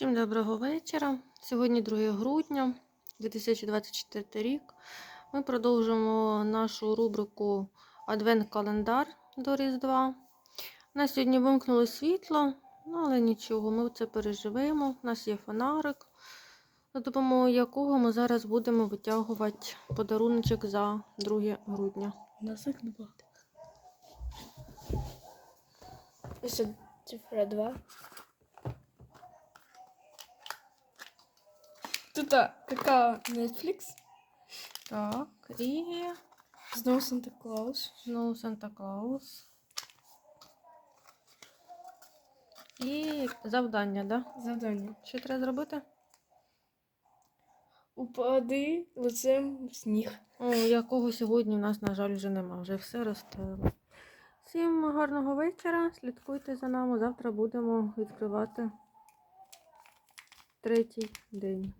Всім доброго вечора. Сьогодні 2 грудня 2024 рік. Ми продовжуємо нашу рубрику Адвент-календар до Різдва. У нас сьогодні вимкнули світло, ну, але нічого, ми це переживемо. У нас є фонарик, за допомогою якого ми зараз будемо витягувати подаруночок за 2 грудня. Нас не цифра 2. Тут а, какао Netflix. Так, і Знову Санта Клаус. знову Санта Клаус. І завдання? Да? Завдання. Що треба зробити? Упади лицем в сніг. О, якого сьогодні в нас, на жаль, вже нема, вже все розстело. Всім гарного вечора. Слідкуйте за нами. Завтра будемо відкривати третій день.